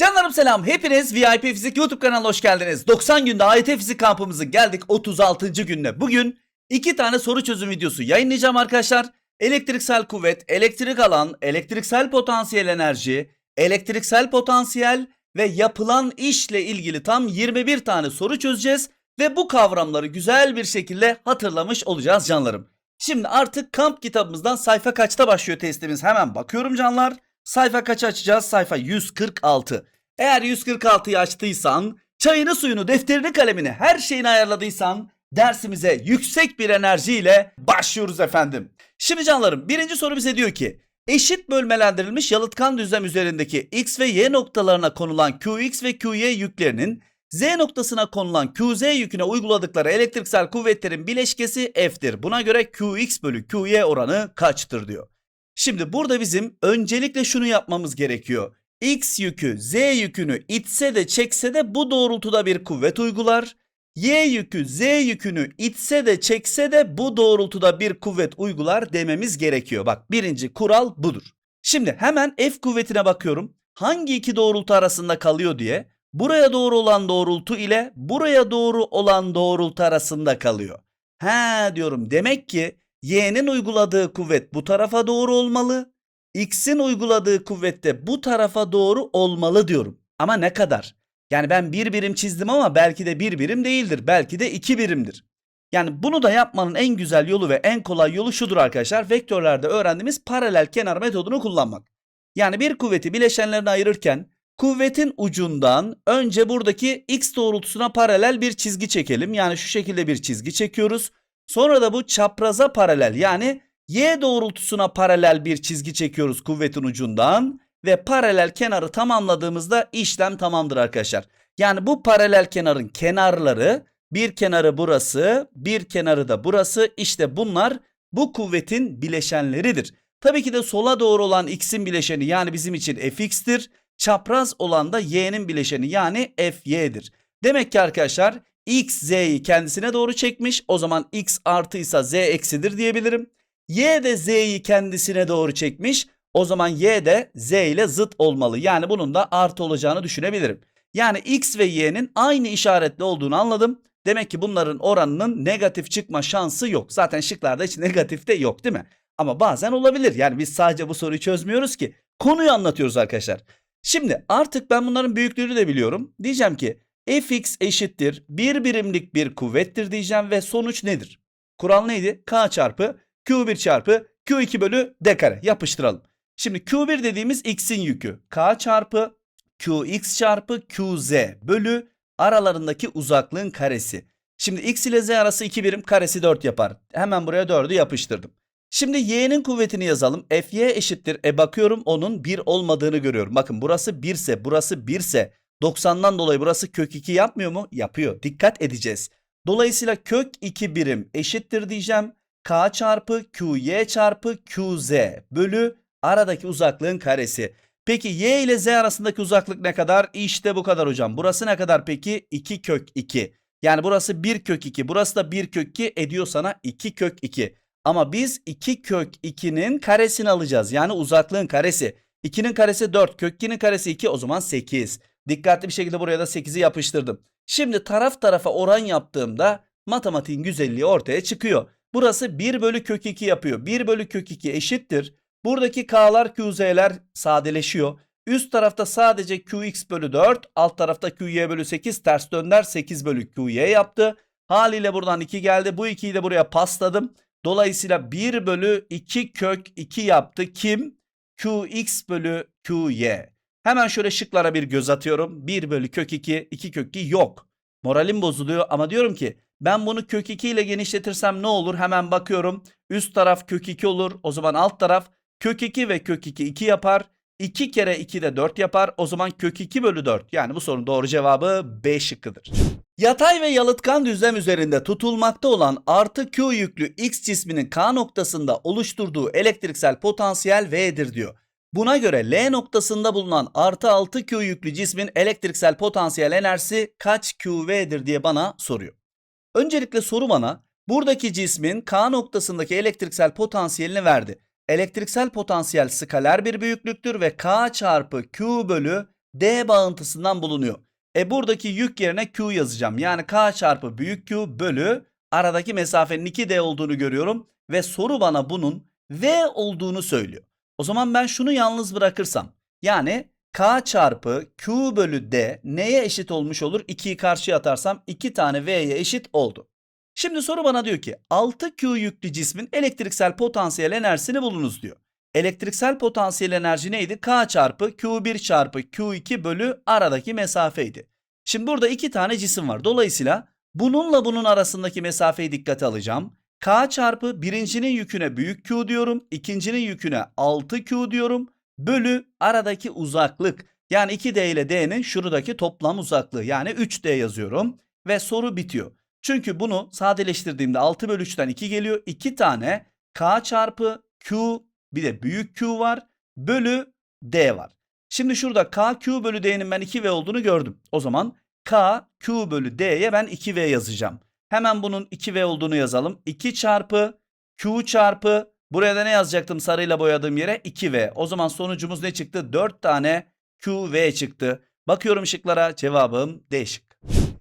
Canlarım selam. Hepiniz VIP Fizik YouTube kanalına hoş geldiniz. 90 günde AYT Fizik kampımızın geldik 36. gününe. Bugün iki tane soru çözüm videosu yayınlayacağım arkadaşlar. Elektriksel kuvvet, elektrik alan, elektriksel potansiyel enerji, elektriksel potansiyel ve yapılan işle ilgili tam 21 tane soru çözeceğiz. Ve bu kavramları güzel bir şekilde hatırlamış olacağız canlarım. Şimdi artık kamp kitabımızdan sayfa kaçta başlıyor testimiz hemen bakıyorum canlar. Sayfa kaç açacağız? Sayfa 146. Eğer 146'yı açtıysan, çayını suyunu, defterini kalemini, her şeyini ayarladıysan dersimize yüksek bir enerjiyle başlıyoruz efendim. Şimdi canlarım birinci soru bize diyor ki eşit bölmelendirilmiş yalıtkan düzlem üzerindeki x ve y noktalarına konulan qx ve qy yüklerinin z noktasına konulan qz yüküne uyguladıkları elektriksel kuvvetlerin bileşkesi f'tir. Buna göre qx bölü qy oranı kaçtır diyor. Şimdi burada bizim öncelikle şunu yapmamız gerekiyor. X yükü Z yükünü itse de çekse de bu doğrultuda bir kuvvet uygular. Y yükü Z yükünü itse de çekse de bu doğrultuda bir kuvvet uygular dememiz gerekiyor. Bak birinci kural budur. Şimdi hemen F kuvvetine bakıyorum. Hangi iki doğrultu arasında kalıyor diye. Buraya doğru olan doğrultu ile buraya doğru olan doğrultu arasında kalıyor. He diyorum demek ki Y'nin uyguladığı kuvvet bu tarafa doğru olmalı. X'in uyguladığı kuvvet de bu tarafa doğru olmalı diyorum. Ama ne kadar? Yani ben bir birim çizdim ama belki de bir birim değildir. Belki de iki birimdir. Yani bunu da yapmanın en güzel yolu ve en kolay yolu şudur arkadaşlar. Vektörlerde öğrendiğimiz paralel kenar metodunu kullanmak. Yani bir kuvveti bileşenlerine ayırırken kuvvetin ucundan önce buradaki x doğrultusuna paralel bir çizgi çekelim. Yani şu şekilde bir çizgi çekiyoruz. Sonra da bu çapraza paralel yani y doğrultusuna paralel bir çizgi çekiyoruz kuvvetin ucundan ve paralel kenarı tamamladığımızda işlem tamamdır arkadaşlar. Yani bu paralel kenarın kenarları bir kenarı burası, bir kenarı da burası. İşte bunlar bu kuvvetin bileşenleridir. Tabii ki de sola doğru olan x'in bileşeni yani bizim için fx'tir. Çapraz olan da y'nin bileşeni yani fy'dir. Demek ki arkadaşlar x z'yi kendisine doğru çekmiş. O zaman x artıysa z eksidir diyebilirim. Y de z'yi kendisine doğru çekmiş. O zaman y de z ile zıt olmalı. Yani bunun da artı olacağını düşünebilirim. Yani x ve y'nin aynı işaretli olduğunu anladım. Demek ki bunların oranının negatif çıkma şansı yok. Zaten şıklarda hiç negatif de yok değil mi? Ama bazen olabilir. Yani biz sadece bu soruyu çözmüyoruz ki. Konuyu anlatıyoruz arkadaşlar. Şimdi artık ben bunların büyüklüğünü de biliyorum. Diyeceğim ki fx eşittir bir birimlik bir kuvvettir diyeceğim ve sonuç nedir? Kural neydi? k çarpı q1 çarpı q2 bölü d kare yapıştıralım. Şimdi q1 dediğimiz x'in yükü k çarpı qx çarpı qz bölü aralarındaki uzaklığın karesi. Şimdi x ile z arası 2 birim karesi 4 yapar. Hemen buraya 4'ü yapıştırdım. Şimdi y'nin kuvvetini yazalım. Fy eşittir. E bakıyorum onun 1 olmadığını görüyorum. Bakın burası 1 ise burası 1 ise 90'dan dolayı burası kök 2 yapmıyor mu? Yapıyor. Dikkat edeceğiz. Dolayısıyla kök 2 birim eşittir diyeceğim. K çarpı Qy çarpı Qz bölü aradaki uzaklığın karesi. Peki y ile z arasındaki uzaklık ne kadar? İşte bu kadar hocam. Burası ne kadar peki? 2 kök 2. Yani burası 1 kök 2. Burası da 1 kök 2 ediyor sana 2 kök 2. Ama biz 2 kök 2'nin karesini alacağız. Yani uzaklığın karesi. 2'nin karesi 4. Kök 2'nin karesi 2 o zaman 8. Dikkatli bir şekilde buraya da 8'i yapıştırdım. Şimdi taraf tarafa oran yaptığımda matematiğin güzelliği ortaya çıkıyor. Burası 1 bölü kök 2 yapıyor. 1 bölü kök 2 eşittir. Buradaki k'lar qz'ler sadeleşiyor. Üst tarafta sadece qx bölü 4, alt tarafta qy bölü 8 ters dönder 8 bölü qy yaptı. Haliyle buradan 2 geldi. Bu 2'yi de buraya pasladım. Dolayısıyla 1 bölü 2 kök 2 yaptı. Kim? qx bölü qy. Hemen şöyle şıklara bir göz atıyorum. 1 bölü kök 2, 2 kök 2 yok. Moralim bozuluyor ama diyorum ki ben bunu kök 2 ile genişletirsem ne olur? Hemen bakıyorum. Üst taraf kök 2 olur. O zaman alt taraf kök 2 ve kök 2 2 yapar. 2 kere 2 de 4 yapar. O zaman kök 2 bölü 4. Yani bu sorunun doğru cevabı B şıkkıdır. Yatay ve yalıtkan düzlem üzerinde tutulmakta olan artı Q yüklü X cisminin K noktasında oluşturduğu elektriksel potansiyel V'dir diyor. Buna göre L noktasında bulunan artı 6Q yüklü cismin elektriksel potansiyel enerjisi kaç QV'dir diye bana soruyor. Öncelikle soru bana buradaki cismin K noktasındaki elektriksel potansiyelini verdi. Elektriksel potansiyel skaler bir büyüklüktür ve K çarpı Q bölü D bağıntısından bulunuyor. E buradaki yük yerine Q yazacağım. Yani K çarpı büyük Q bölü aradaki mesafenin 2D olduğunu görüyorum. Ve soru bana bunun V olduğunu söylüyor. O zaman ben şunu yalnız bırakırsam yani K çarpı Q bölü D neye eşit olmuş olur? 2'yi karşıya atarsam 2 tane V'ye eşit oldu. Şimdi soru bana diyor ki 6Q yüklü cismin elektriksel potansiyel enerjisini bulunuz diyor. Elektriksel potansiyel enerji neydi? K çarpı Q1 çarpı Q2 bölü aradaki mesafeydi. Şimdi burada iki tane cisim var. Dolayısıyla bununla bunun arasındaki mesafeyi dikkate alacağım. K çarpı birincinin yüküne büyük Q diyorum. ikincinin yüküne 6Q diyorum. Bölü aradaki uzaklık. Yani 2D ile D'nin şuradaki toplam uzaklığı. Yani 3D yazıyorum. Ve soru bitiyor. Çünkü bunu sadeleştirdiğimde 6 bölü 3'ten 2 geliyor. 2 tane K çarpı Q bir de büyük Q var. Bölü D var. Şimdi şurada K Q bölü D'nin ben 2V olduğunu gördüm. O zaman K Q bölü D'ye ben 2V yazacağım. Hemen bunun 2V olduğunu yazalım. 2 çarpı Q çarpı buraya da ne yazacaktım sarıyla boyadığım yere 2V. O zaman sonucumuz ne çıktı? 4 tane QV çıktı. Bakıyorum şıklara cevabım D şık.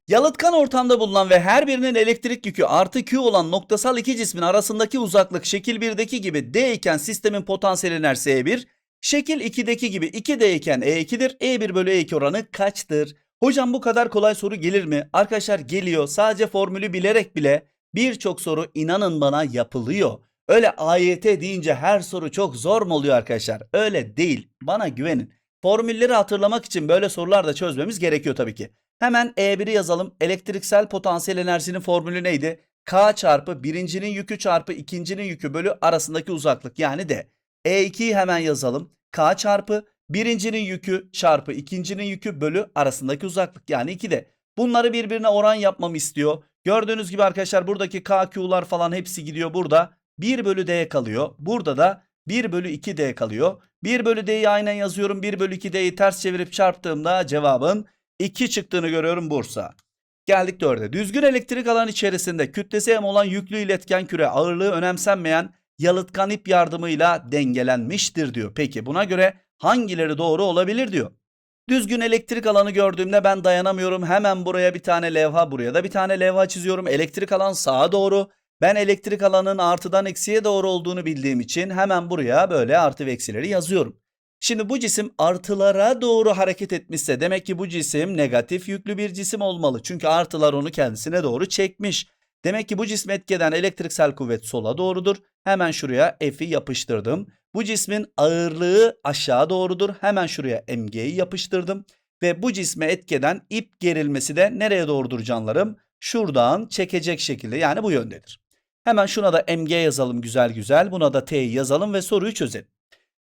Yalıtkan ortamda bulunan ve her birinin elektrik yükü artı Q olan noktasal iki cismin arasındaki uzaklık şekil 1'deki gibi D iken sistemin potansiyel enerjisi E1, şekil 2'deki gibi 2D iken E2'dir. E1 bölü E2 oranı kaçtır? Hocam bu kadar kolay soru gelir mi? Arkadaşlar geliyor. Sadece formülü bilerek bile birçok soru inanın bana yapılıyor. Öyle AYT deyince her soru çok zor mu oluyor arkadaşlar? Öyle değil. Bana güvenin. Formülleri hatırlamak için böyle sorular da çözmemiz gerekiyor tabii ki. Hemen E1'i yazalım. Elektriksel potansiyel enerjinin formülü neydi? K çarpı birincinin yükü çarpı ikincinin yükü bölü arasındaki uzaklık yani D. E2'yi hemen yazalım. K çarpı birincinin yükü çarpı ikincinin yükü bölü arasındaki uzaklık yani 2D. Bunları birbirine oran yapmamı istiyor. Gördüğünüz gibi arkadaşlar buradaki KQ'lar falan hepsi gidiyor burada. 1 bölü D kalıyor. Burada da 1 bölü 2D kalıyor. 1 bölü D'yi aynen yazıyorum. 1 bölü 2D'yi ters çevirip çarptığımda cevabın 2 çıktığını görüyorum Bursa. Geldik 4'e. Düzgün elektrik alan içerisinde kütlesi m olan yüklü iletken küre ağırlığı önemsenmeyen yalıtkan ip yardımıyla dengelenmiştir diyor. Peki buna göre hangileri doğru olabilir diyor. Düzgün elektrik alanı gördüğümde ben dayanamıyorum. Hemen buraya bir tane levha, buraya da bir tane levha çiziyorum. Elektrik alan sağa doğru. Ben elektrik alanın artıdan eksiye doğru olduğunu bildiğim için hemen buraya böyle artı ve eksileri yazıyorum. Şimdi bu cisim artılara doğru hareket etmişse demek ki bu cisim negatif yüklü bir cisim olmalı. Çünkü artılar onu kendisine doğru çekmiş. Demek ki bu cismi etkeden elektriksel kuvvet sola doğrudur. Hemen şuraya F'i yapıştırdım. Bu cismin ağırlığı aşağı doğrudur. Hemen şuraya mg'yi yapıştırdım. Ve bu cisme etkeden ip gerilmesi de nereye doğrudur canlarım? Şuradan çekecek şekilde yani bu yöndedir. Hemen şuna da mg yazalım güzel güzel. Buna da t'yi yazalım ve soruyu çözelim.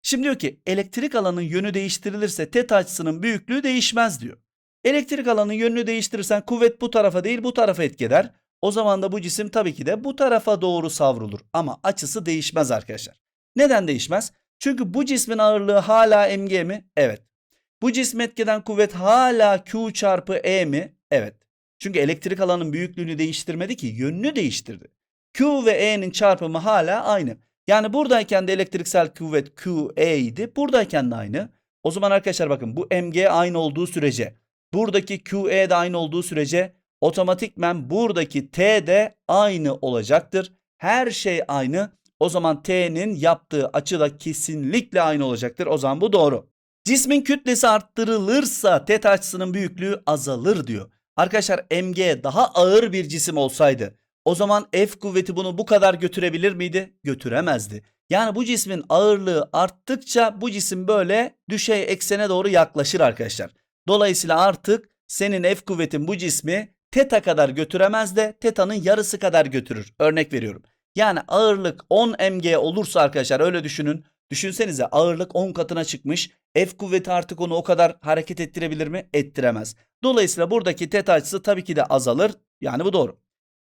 Şimdi diyor ki elektrik alanın yönü değiştirilirse tet açısının büyüklüğü değişmez diyor. Elektrik alanın yönünü değiştirirsen kuvvet bu tarafa değil bu tarafa etkiler. O zaman da bu cisim tabii ki de bu tarafa doğru savrulur. Ama açısı değişmez arkadaşlar. Neden değişmez? Çünkü bu cismin ağırlığı hala mg mi? Evet. Bu cismi etkeden kuvvet hala q çarpı e mi? Evet. Çünkü elektrik alanın büyüklüğünü değiştirmedi ki yönünü değiştirdi. Q ve E'nin çarpımı hala aynı. Yani buradayken de elektriksel kuvvet Q, E idi. Buradayken de aynı. O zaman arkadaşlar bakın bu mg aynı olduğu sürece buradaki Q, E de aynı olduğu sürece otomatikmen buradaki T de aynı olacaktır. Her şey aynı. O zaman T'nin yaptığı açı da kesinlikle aynı olacaktır. O zaman bu doğru. Cismin kütlesi arttırılırsa tet açısının büyüklüğü azalır diyor. Arkadaşlar mg daha ağır bir cisim olsaydı o zaman F kuvveti bunu bu kadar götürebilir miydi? Götüremezdi. Yani bu cismin ağırlığı arttıkça bu cisim böyle düşey eksene doğru yaklaşır arkadaşlar. Dolayısıyla artık senin F kuvvetin bu cismi teta kadar götüremez de teta'nın yarısı kadar götürür. Örnek veriyorum. Yani ağırlık 10 mg olursa arkadaşlar öyle düşünün. Düşünsenize ağırlık 10 katına çıkmış. F kuvveti artık onu o kadar hareket ettirebilir mi? Ettiremez. Dolayısıyla buradaki teta açısı tabii ki de azalır. Yani bu doğru.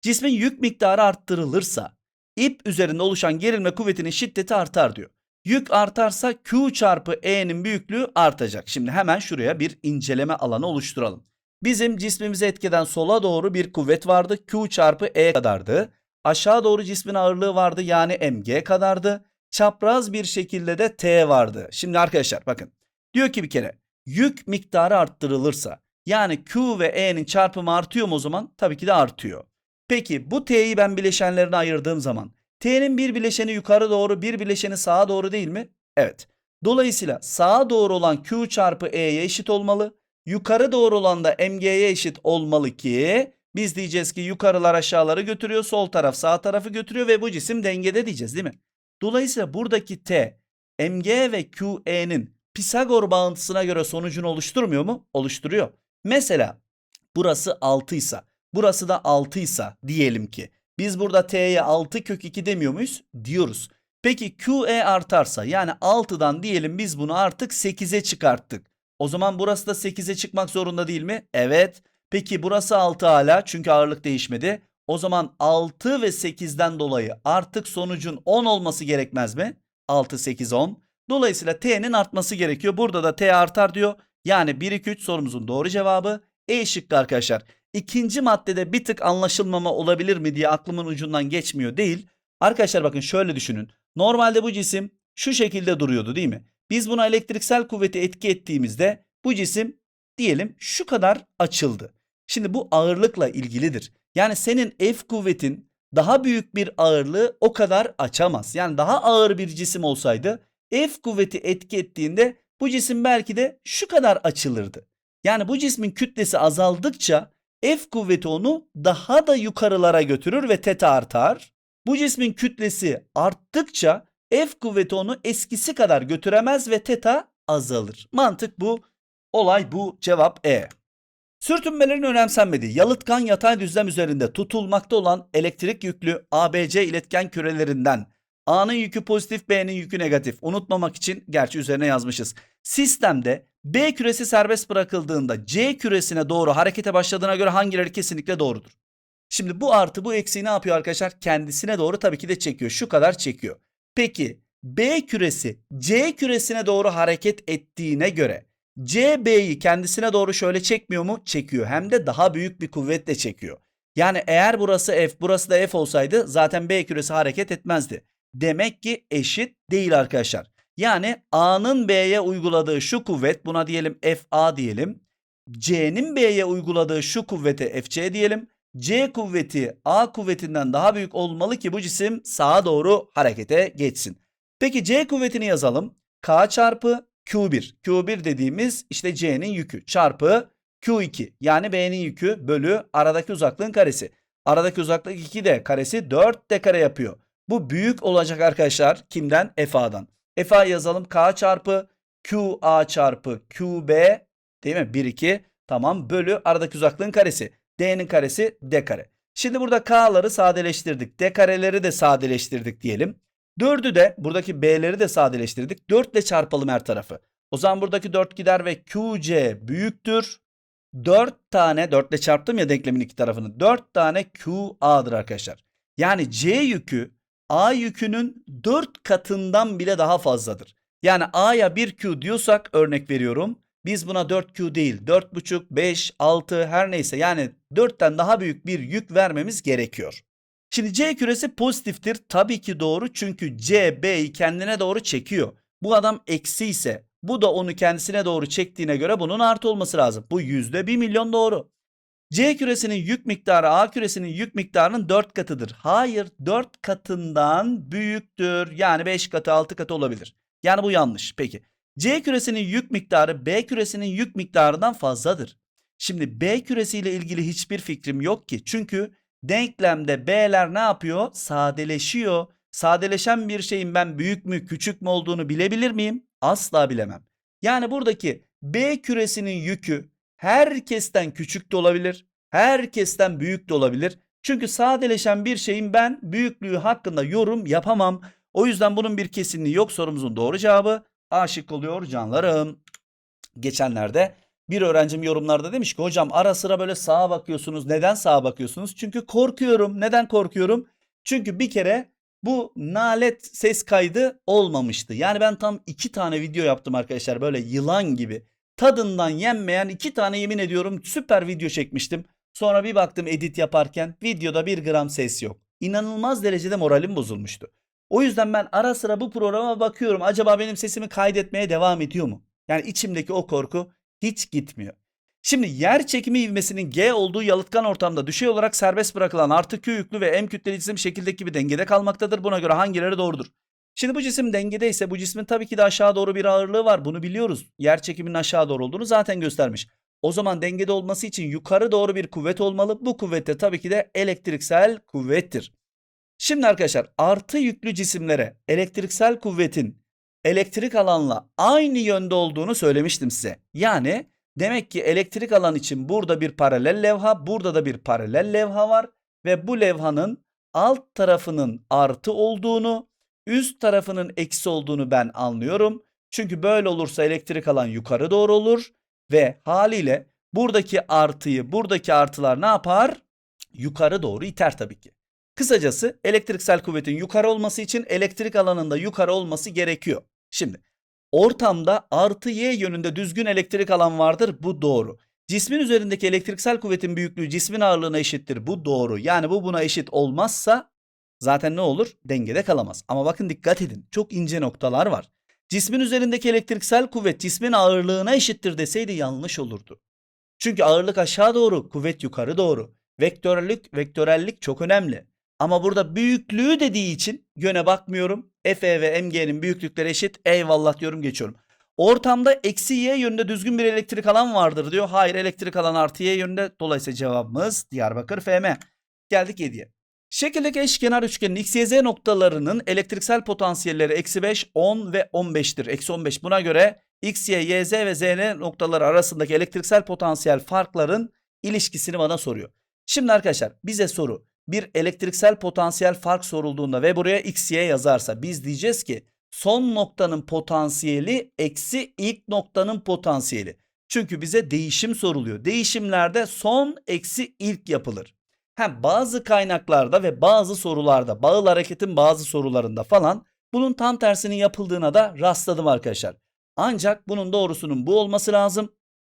Cismin yük miktarı arttırılırsa ip üzerinde oluşan gerilme kuvvetinin şiddeti artar diyor. Yük artarsa Q çarpı E'nin büyüklüğü artacak. Şimdi hemen şuraya bir inceleme alanı oluşturalım. Bizim cismimize etkeden sola doğru bir kuvvet vardı. Q çarpı E kadardı. Aşağı doğru cismin ağırlığı vardı yani mg kadardı. Çapraz bir şekilde de T vardı. Şimdi arkadaşlar bakın. Diyor ki bir kere yük miktarı arttırılırsa yani Q ve E'nin çarpımı artıyor mu o zaman? Tabii ki de artıyor. Peki bu T'yi ben bileşenlerine ayırdığım zaman T'nin bir bileşeni yukarı doğru bir bileşeni sağa doğru değil mi? Evet. Dolayısıyla sağa doğru olan Q çarpı E'ye eşit olmalı. Yukarı doğru olan da MG'ye eşit olmalı ki biz diyeceğiz ki yukarılar aşağıları götürüyor, sol taraf sağ tarafı götürüyor ve bu cisim dengede diyeceğiz değil mi? Dolayısıyla buradaki T, MG ve QE'nin Pisagor bağıntısına göre sonucunu oluşturmuyor mu? Oluşturuyor. Mesela burası 6 ise, burası da 6 ise diyelim ki biz burada T'ye 6 kök 2 demiyor muyuz? Diyoruz. Peki QE artarsa yani 6'dan diyelim biz bunu artık 8'e çıkarttık. O zaman burası da 8'e çıkmak zorunda değil mi? Evet. Peki burası 6 hala çünkü ağırlık değişmedi. O zaman 6 ve 8'den dolayı artık sonucun 10 olması gerekmez mi? 6, 8, 10. Dolayısıyla T'nin artması gerekiyor. Burada da T artar diyor. Yani 1, 2, 3 sorumuzun doğru cevabı E şıkkı arkadaşlar. İkinci maddede bir tık anlaşılmama olabilir mi diye aklımın ucundan geçmiyor değil. Arkadaşlar bakın şöyle düşünün. Normalde bu cisim şu şekilde duruyordu değil mi? Biz buna elektriksel kuvveti etki ettiğimizde bu cisim diyelim şu kadar açıldı. Şimdi bu ağırlıkla ilgilidir. Yani senin F kuvvetin daha büyük bir ağırlığı o kadar açamaz. Yani daha ağır bir cisim olsaydı F kuvveti etki ettiğinde bu cisim belki de şu kadar açılırdı. Yani bu cismin kütlesi azaldıkça F kuvveti onu daha da yukarılara götürür ve teta artar. Bu cismin kütlesi arttıkça F kuvveti onu eskisi kadar götüremez ve teta azalır. Mantık bu. Olay bu. Cevap E. Sürtünmelerin önemsenmediği yalıtkan yatay düzlem üzerinde tutulmakta olan elektrik yüklü ABC iletken kürelerinden A'nın yükü pozitif, B'nin yükü negatif. Unutmamak için gerçi üzerine yazmışız. Sistemde B küresi serbest bırakıldığında C küresine doğru harekete başladığına göre hangileri kesinlikle doğrudur? Şimdi bu artı bu eksiği ne yapıyor arkadaşlar? Kendisine doğru tabii ki de çekiyor. Şu kadar çekiyor. Peki B küresi C küresine doğru hareket ettiğine göre C B'yi kendisine doğru şöyle çekmiyor mu? Çekiyor. Hem de daha büyük bir kuvvetle çekiyor. Yani eğer burası F, burası da F olsaydı zaten B küresi hareket etmezdi. Demek ki eşit değil arkadaşlar. Yani A'nın B'ye uyguladığı şu kuvvet buna diyelim FA diyelim. C'nin B'ye uyguladığı şu kuvvete FC diyelim. C kuvveti A kuvvetinden daha büyük olmalı ki bu cisim sağa doğru harekete geçsin. Peki C kuvvetini yazalım. K çarpı Q1. Q1 dediğimiz işte C'nin yükü çarpı Q2 yani B'nin yükü bölü aradaki uzaklığın karesi. Aradaki uzaklık 2 de karesi 4 de kare yapıyor. Bu büyük olacak arkadaşlar kimden? FA'dan. FA yazalım K çarpı QA çarpı QB değil mi? 1 2 tamam bölü aradaki uzaklığın karesi. D'nin karesi D kare. Şimdi burada K'ları sadeleştirdik. D kareleri de sadeleştirdik diyelim. 4'ü de buradaki B'leri de sadeleştirdik. 4 ile çarpalım her tarafı. O zaman buradaki 4 gider ve QC büyüktür. 4 tane 4 ile çarptım ya denklemin iki tarafını. 4 tane QA'dır arkadaşlar. Yani C yükü A yükünün 4 katından bile daha fazladır. Yani A'ya 1Q diyorsak örnek veriyorum. Biz buna 4Q değil 4,5, 5, 6 her neyse yani 4'ten daha büyük bir yük vermemiz gerekiyor. Şimdi C küresi pozitiftir. Tabii ki doğru çünkü C B'yi kendine doğru çekiyor. Bu adam eksi ise bu da onu kendisine doğru çektiğine göre bunun artı olması lazım. Bu yüzde 1 milyon doğru. C küresinin yük miktarı A küresinin yük miktarının 4 katıdır. Hayır 4 katından büyüktür. Yani 5 katı 6 katı olabilir. Yani bu yanlış. Peki. C küresinin yük miktarı B küresinin yük miktarından fazladır. Şimdi B küresiyle ilgili hiçbir fikrim yok ki. Çünkü denklemde B'ler ne yapıyor? Sadeleşiyor. Sadeleşen bir şeyin ben büyük mü küçük mü olduğunu bilebilir miyim? Asla bilemem. Yani buradaki B küresinin yükü herkesten küçük de olabilir, herkesten büyük de olabilir. Çünkü sadeleşen bir şeyin ben büyüklüğü hakkında yorum yapamam. O yüzden bunun bir kesinliği yok. Sorumuzun doğru cevabı A şık oluyor canlarım. Geçenlerde bir öğrencim yorumlarda demiş ki hocam ara sıra böyle sağa bakıyorsunuz. Neden sağa bakıyorsunuz? Çünkü korkuyorum. Neden korkuyorum? Çünkü bir kere bu nalet ses kaydı olmamıştı. Yani ben tam iki tane video yaptım arkadaşlar böyle yılan gibi. Tadından yenmeyen iki tane yemin ediyorum süper video çekmiştim. Sonra bir baktım edit yaparken videoda bir gram ses yok. İnanılmaz derecede moralim bozulmuştu. O yüzden ben ara sıra bu programa bakıyorum. Acaba benim sesimi kaydetmeye devam ediyor mu? Yani içimdeki o korku Hiç gitmiyor. Şimdi yer çekimi ivmesinin G olduğu yalıtkan ortamda düşey olarak serbest bırakılan artı Q yüklü ve M kütleli cisim şekildeki gibi dengede kalmaktadır. Buna göre hangileri doğrudur? Şimdi bu cisim dengedeyse bu cismin tabii ki de aşağı doğru bir ağırlığı var. Bunu biliyoruz. Yer çekiminin aşağı doğru olduğunu zaten göstermiş. O zaman dengede olması için yukarı doğru bir kuvvet olmalı. Bu kuvvet de tabii ki de elektriksel kuvvettir. Şimdi arkadaşlar artı yüklü cisimlere elektriksel kuvvetin elektrik alanla aynı yönde olduğunu söylemiştim size. Yani demek ki elektrik alan için burada bir paralel levha, burada da bir paralel levha var ve bu levhanın alt tarafının artı olduğunu, üst tarafının eksi olduğunu ben anlıyorum. Çünkü böyle olursa elektrik alan yukarı doğru olur ve haliyle buradaki artıyı, buradaki artılar ne yapar? Yukarı doğru iter tabii ki. Kısacası elektriksel kuvvetin yukarı olması için elektrik alanında yukarı olması gerekiyor. Şimdi ortamda artı y yönünde düzgün elektrik alan vardır. Bu doğru. Cismin üzerindeki elektriksel kuvvetin büyüklüğü cismin ağırlığına eşittir. Bu doğru. Yani bu buna eşit olmazsa zaten ne olur? Dengede kalamaz. Ama bakın dikkat edin. Çok ince noktalar var. Cismin üzerindeki elektriksel kuvvet cismin ağırlığına eşittir deseydi yanlış olurdu. Çünkü ağırlık aşağı doğru, kuvvet yukarı doğru. Vektörellik, vektörellik çok önemli. Ama burada büyüklüğü dediği için yöne bakmıyorum. Fe ve Mg'nin büyüklükleri eşit. Eyvallah diyorum geçiyorum. Ortamda eksi y yönünde düzgün bir elektrik alan vardır diyor. Hayır elektrik alan artı y yönünde. Dolayısıyla cevabımız Diyarbakır FM. Geldik 7'ye. Şekildeki eşkenar üçgenin x, y, z noktalarının elektriksel potansiyelleri eksi 5, 10 ve 15'tir. Eksi 15 buna göre x, y, y, z ve z noktaları arasındaki elektriksel potansiyel farkların ilişkisini bana soruyor. Şimdi arkadaşlar bize soru bir elektriksel potansiyel fark sorulduğunda ve buraya x, y yazarsa biz diyeceğiz ki son noktanın potansiyeli eksi ilk noktanın potansiyeli. Çünkü bize değişim soruluyor. Değişimlerde son eksi ilk yapılır. Hem bazı kaynaklarda ve bazı sorularda, bağıl hareketin bazı sorularında falan bunun tam tersinin yapıldığına da rastladım arkadaşlar. Ancak bunun doğrusunun bu olması lazım.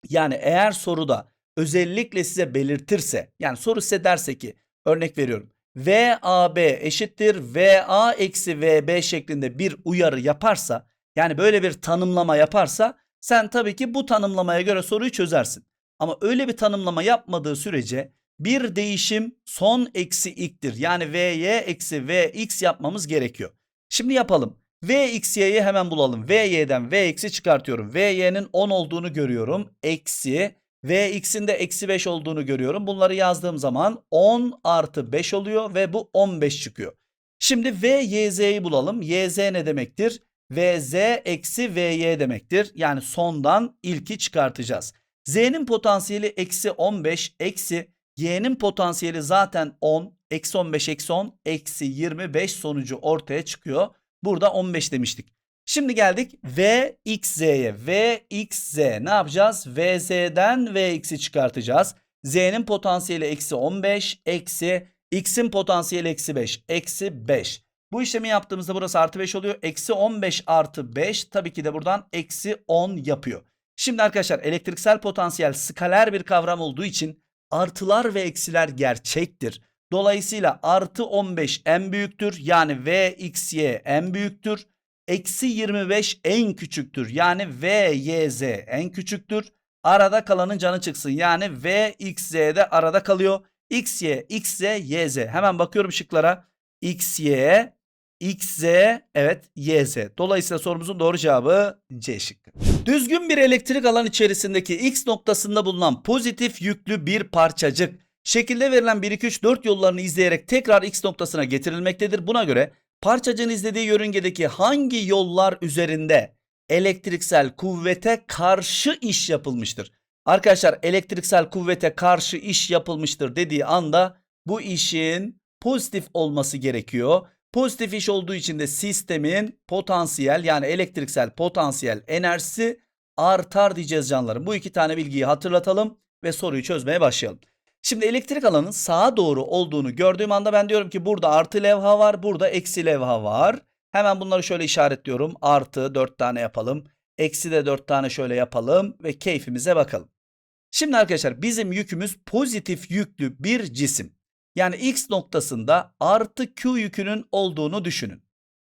Yani eğer soruda özellikle size belirtirse, yani soru size derse ki örnek veriyorum. VAB eşittir VA eksi VB şeklinde bir uyarı yaparsa, yani böyle bir tanımlama yaparsa sen tabii ki bu tanımlamaya göre soruyu çözersin. Ama öyle bir tanımlama yapmadığı sürece bir değişim son eksi ilktir. Yani vy eksi vx yapmamız gerekiyor. Şimdi yapalım. vxy'yi hemen bulalım. vy'den vx'i çıkartıyorum. vy'nin 10 olduğunu görüyorum. Eksi vx'in de eksi 5 olduğunu görüyorum. Bunları yazdığım zaman 10 artı 5 oluyor ve bu 15 çıkıyor. Şimdi vyz'yi bulalım. yz ne demektir? vz eksi vy demektir. Yani sondan ilki çıkartacağız. z'nin potansiyeli eksi 15 eksi y'nin potansiyeli zaten 10. Eksi 15 eksi 10 eksi 25 sonucu ortaya çıkıyor. Burada 15 demiştik. Şimdi geldik Vxz'ye. Vxz ne yapacağız? Vz'den Vx'i çıkartacağız. Z'nin potansiyeli eksi 15 eksi x'in potansiyeli eksi 5. Eksi 5. Bu işlemi yaptığımızda burası artı 5 oluyor. Eksi 15 artı 5 tabii ki de buradan eksi 10 yapıyor. Şimdi arkadaşlar elektriksel potansiyel skaler bir kavram olduğu için artılar ve eksiler gerçektir. Dolayısıyla artı 15 en büyüktür. Yani Vxy en büyüktür. Eksi 25 en küçüktür. Yani Vyz en küçüktür. Arada kalanın canı çıksın. Yani Vxz de arada kalıyor. Xy, Xz, Yz. Hemen bakıyorum şıklara. Xy, Xz, evet Yz. Dolayısıyla sorumuzun doğru cevabı C şıkkı. Düzgün bir elektrik alan içerisindeki X noktasında bulunan pozitif yüklü bir parçacık şekilde verilen 1 2 3 4 yollarını izleyerek tekrar X noktasına getirilmektedir. Buna göre parçacığın izlediği yörüngedeki hangi yollar üzerinde elektriksel kuvvete karşı iş yapılmıştır? Arkadaşlar elektriksel kuvvete karşı iş yapılmıştır dediği anda bu işin pozitif olması gerekiyor. Pozitif iş olduğu için de sistemin potansiyel yani elektriksel potansiyel enerjisi artar diyeceğiz canlarım. Bu iki tane bilgiyi hatırlatalım ve soruyu çözmeye başlayalım. Şimdi elektrik alanın sağa doğru olduğunu gördüğüm anda ben diyorum ki burada artı levha var, burada eksi levha var. Hemen bunları şöyle işaretliyorum. Artı 4 tane yapalım. Eksi de 4 tane şöyle yapalım ve keyfimize bakalım. Şimdi arkadaşlar bizim yükümüz pozitif yüklü bir cisim. Yani X noktasında artı Q yükünün olduğunu düşünün.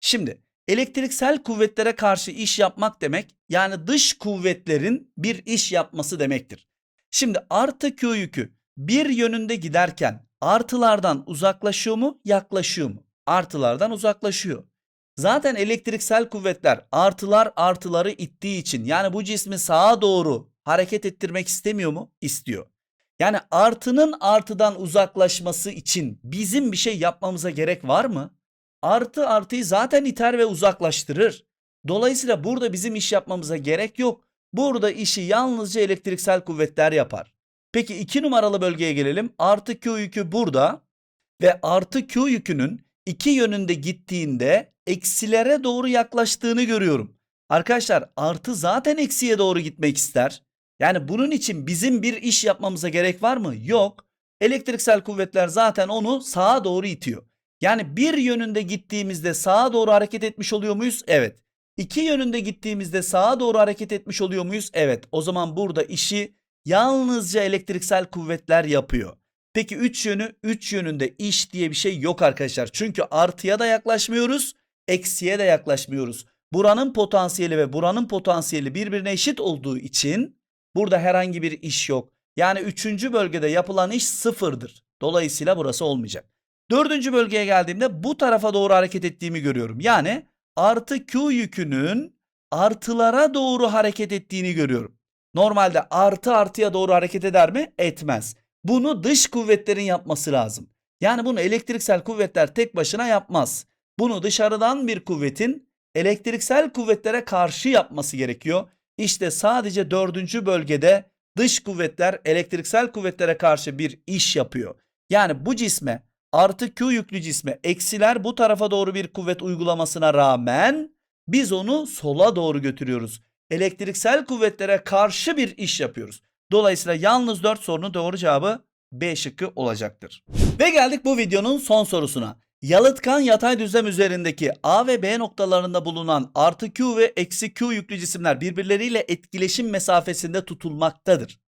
Şimdi elektriksel kuvvetlere karşı iş yapmak demek yani dış kuvvetlerin bir iş yapması demektir. Şimdi artı Q yükü bir yönünde giderken artılardan uzaklaşıyor mu yaklaşıyor mu? Artılardan uzaklaşıyor. Zaten elektriksel kuvvetler artılar artıları ittiği için yani bu cismi sağa doğru hareket ettirmek istemiyor mu? İstiyor. Yani artının artıdan uzaklaşması için bizim bir şey yapmamıza gerek var mı? Artı artıyı zaten iter ve uzaklaştırır. Dolayısıyla burada bizim iş yapmamıza gerek yok. Burada işi yalnızca elektriksel kuvvetler yapar. Peki iki numaralı bölgeye gelelim. Artı Q yükü burada ve artı Q yükünün iki yönünde gittiğinde eksilere doğru yaklaştığını görüyorum. Arkadaşlar artı zaten eksiye doğru gitmek ister. Yani bunun için bizim bir iş yapmamıza gerek var mı? Yok. Elektriksel kuvvetler zaten onu sağa doğru itiyor. Yani bir yönünde gittiğimizde sağa doğru hareket etmiş oluyor muyuz? Evet. İki yönünde gittiğimizde sağa doğru hareket etmiş oluyor muyuz? Evet. O zaman burada işi yalnızca elektriksel kuvvetler yapıyor. Peki 3 yönü 3 yönünde iş diye bir şey yok arkadaşlar. Çünkü artıya da yaklaşmıyoruz, eksiye de yaklaşmıyoruz. Buranın potansiyeli ve buranın potansiyeli birbirine eşit olduğu için burada herhangi bir iş yok. Yani 3. bölgede yapılan iş sıfırdır. Dolayısıyla burası olmayacak. Dördüncü bölgeye geldiğimde bu tarafa doğru hareket ettiğimi görüyorum. Yani artı Q yükünün artılara doğru hareket ettiğini görüyorum. Normalde artı artıya doğru hareket eder mi? Etmez. Bunu dış kuvvetlerin yapması lazım. Yani bunu elektriksel kuvvetler tek başına yapmaz. Bunu dışarıdan bir kuvvetin elektriksel kuvvetlere karşı yapması gerekiyor. İşte sadece dördüncü bölgede dış kuvvetler elektriksel kuvvetlere karşı bir iş yapıyor. Yani bu cisme artı Q yüklü cisme eksiler bu tarafa doğru bir kuvvet uygulamasına rağmen biz onu sola doğru götürüyoruz. Elektriksel kuvvetlere karşı bir iş yapıyoruz. Dolayısıyla yalnız 4 sorunun doğru cevabı B şıkkı olacaktır. Ve geldik bu videonun son sorusuna. Yalıtkan yatay düzlem üzerindeki A ve B noktalarında bulunan artı Q ve eksi Q yüklü cisimler birbirleriyle etkileşim mesafesinde tutulmaktadır.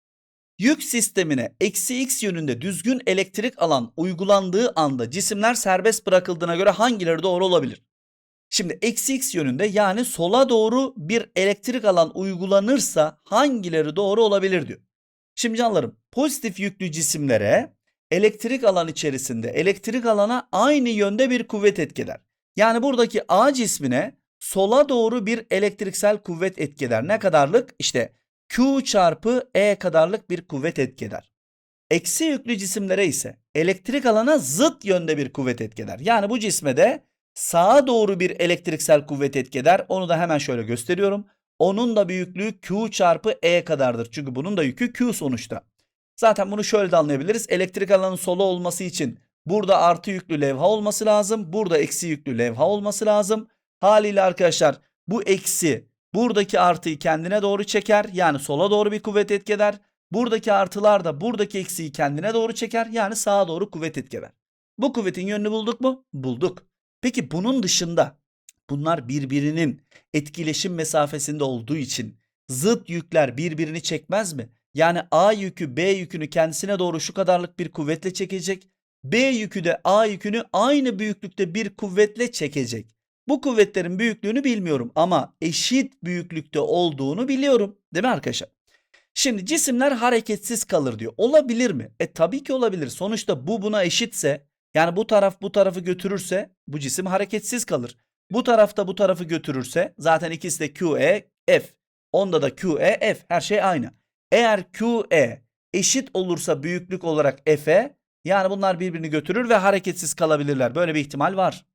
Yük sistemine eksi x yönünde düzgün elektrik alan uygulandığı anda cisimler serbest bırakıldığına göre hangileri doğru olabilir? Şimdi eksi x yönünde yani sola doğru bir elektrik alan uygulanırsa hangileri doğru olabilir diyor. Şimdi canlarım pozitif yüklü cisimlere elektrik alan içerisinde elektrik alana aynı yönde bir kuvvet etkiler. Yani buradaki A cismine sola doğru bir elektriksel kuvvet etkiler. Ne kadarlık? İşte Q çarpı E kadarlık bir kuvvet etkiler. Eksi yüklü cisimlere ise elektrik alana zıt yönde bir kuvvet etkiler. Yani bu cisme de sağa doğru bir elektriksel kuvvet etkiler. Onu da hemen şöyle gösteriyorum. Onun da büyüklüğü Q çarpı E kadardır. Çünkü bunun da yükü Q sonuçta. Zaten bunu şöyle de anlayabiliriz. Elektrik alanın sola olması için burada artı yüklü levha olması lazım. Burada eksi yüklü levha olması lazım. Haliyle arkadaşlar bu eksi buradaki artıyı kendine doğru çeker. Yani sola doğru bir kuvvet etkiler. Buradaki artılar da buradaki eksiyi kendine doğru çeker. Yani sağa doğru kuvvet etkiler. Bu kuvvetin yönünü bulduk mu? Bulduk. Peki bunun dışında bunlar birbirinin etkileşim mesafesinde olduğu için zıt yükler birbirini çekmez mi? Yani A yükü B yükünü kendisine doğru şu kadarlık bir kuvvetle çekecek. B yükü de A yükünü aynı büyüklükte bir kuvvetle çekecek. Bu kuvvetlerin büyüklüğünü bilmiyorum ama eşit büyüklükte olduğunu biliyorum. Değil mi arkadaşlar? Şimdi cisimler hareketsiz kalır diyor. Olabilir mi? E tabii ki olabilir. Sonuçta bu buna eşitse yani bu taraf bu tarafı götürürse bu cisim hareketsiz kalır. Bu tarafta bu tarafı götürürse zaten ikisi de QE F. Onda da QE F. Her şey aynı. Eğer QE eşit olursa büyüklük olarak F'e yani bunlar birbirini götürür ve hareketsiz kalabilirler. Böyle bir ihtimal var.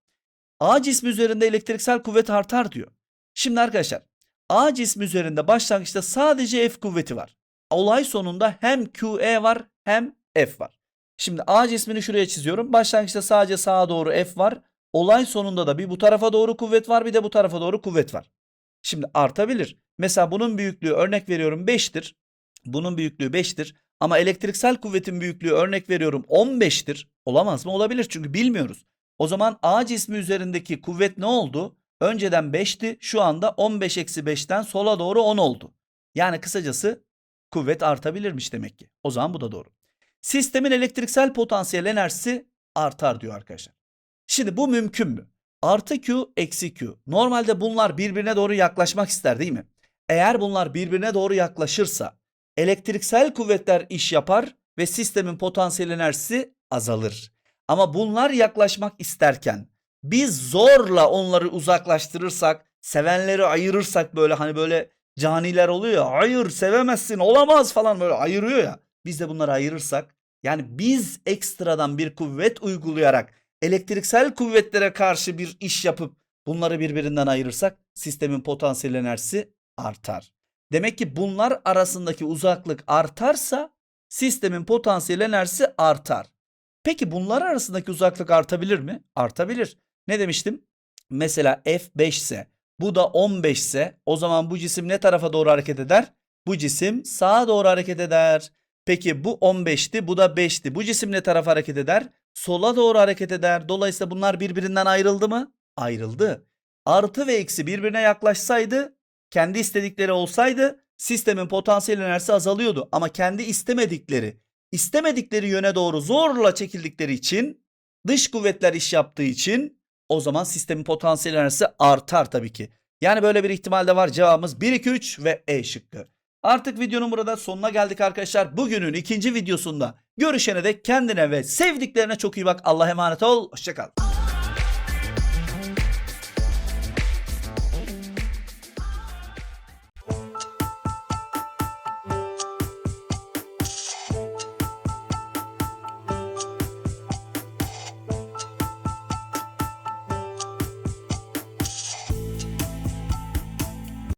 A cismi üzerinde elektriksel kuvvet artar diyor. Şimdi arkadaşlar A cismi üzerinde başlangıçta sadece F kuvveti var. Olay sonunda hem QE var hem F var. Şimdi A cismini şuraya çiziyorum. Başlangıçta sadece sağa doğru F var. Olay sonunda da bir bu tarafa doğru kuvvet var bir de bu tarafa doğru kuvvet var. Şimdi artabilir. Mesela bunun büyüklüğü örnek veriyorum 5'tir. Bunun büyüklüğü 5'tir. Ama elektriksel kuvvetin büyüklüğü örnek veriyorum 15'tir. Olamaz mı? Olabilir çünkü bilmiyoruz. O zaman A cismi üzerindeki kuvvet ne oldu? Önceden 5'ti şu anda 15 eksi 5'ten sola doğru 10 oldu. Yani kısacası kuvvet artabilirmiş demek ki. O zaman bu da doğru. Sistemin elektriksel potansiyel enerjisi artar diyor arkadaşlar. Şimdi bu mümkün mü? Artı Q eksi Q. Normalde bunlar birbirine doğru yaklaşmak ister değil mi? Eğer bunlar birbirine doğru yaklaşırsa elektriksel kuvvetler iş yapar ve sistemin potansiyel enerjisi azalır. Ama bunlar yaklaşmak isterken biz zorla onları uzaklaştırırsak, sevenleri ayırırsak böyle hani böyle caniler oluyor ya hayır sevemezsin olamaz falan böyle ayırıyor ya. Biz de bunları ayırırsak yani biz ekstradan bir kuvvet uygulayarak elektriksel kuvvetlere karşı bir iş yapıp bunları birbirinden ayırırsak sistemin potansiyel enerjisi artar. Demek ki bunlar arasındaki uzaklık artarsa sistemin potansiyel enerjisi artar. Peki bunlar arasındaki uzaklık artabilir mi? Artabilir. Ne demiştim? Mesela F5 ise bu da 15 ise o zaman bu cisim ne tarafa doğru hareket eder? Bu cisim sağa doğru hareket eder. Peki bu 15'ti bu da 5'ti. Bu cisim ne tarafa hareket eder? Sola doğru hareket eder. Dolayısıyla bunlar birbirinden ayrıldı mı? Ayrıldı. Artı ve eksi birbirine yaklaşsaydı kendi istedikleri olsaydı sistemin potansiyel enerjisi azalıyordu. Ama kendi istemedikleri, istemedikleri yöne doğru zorla çekildikleri için dış kuvvetler iş yaptığı için o zaman sistemin potansiyel enerjisi artar tabii ki. Yani böyle bir ihtimal de var. Cevabımız 1, 2, 3 ve E şıkkı. Artık videonun burada sonuna geldik arkadaşlar. Bugünün ikinci videosunda görüşene dek kendine ve sevdiklerine çok iyi bak. Allah'a emanet ol. Hoşçakal.